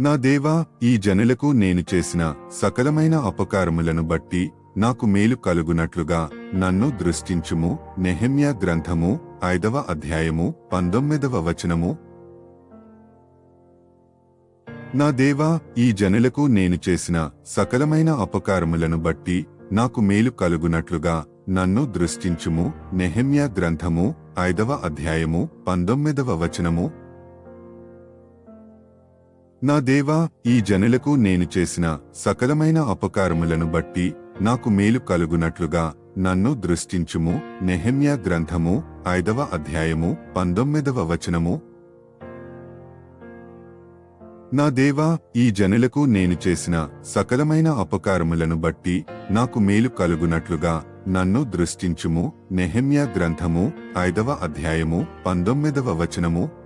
నా దేవా ఈ జనులకు నేను చేసిన సకలమైన అపకారములను బట్టి నాకు మేలు కలుగునట్లుగా నన్ను దృష్టించుము. నెహెమ్యా గ్రంథము ఐదవ అధ్యాయము పంతొమ్మిదవ వచనము. నా దేవా ఈ జనులకు నేను చేసిన సకలమైన అపకారములను బట్టి నాకు మేలు కలుగునట్లుగా నన్ను దృష్టించుము. నెహెమ్యా గ్రంథము ఐదవ అధ్యాయము పంతొమ్మిదవ వచనము. నా దేవా ఈ జనులకు నేను చేసిన సకలమైన అపకారములను బట్టి నాకు మేలు కలుగునట్లుగా నన్ను దృష్టించుము. నెహెమ్యా గ్రంథము ఐదవ అధ్యాయము పంతొమ్మిదవ వచనము. నా దేవా ఈ జనులకు నేను చేసిన సకలమైన అపకారములను బట్టి నాకు మేలు కలుగునట్లుగా నన్ను దృష్టించుము. నెహెమ్యా గ్రంథము ఐదవ అధ్యాయము పంతొమ్మిదవ వచనము.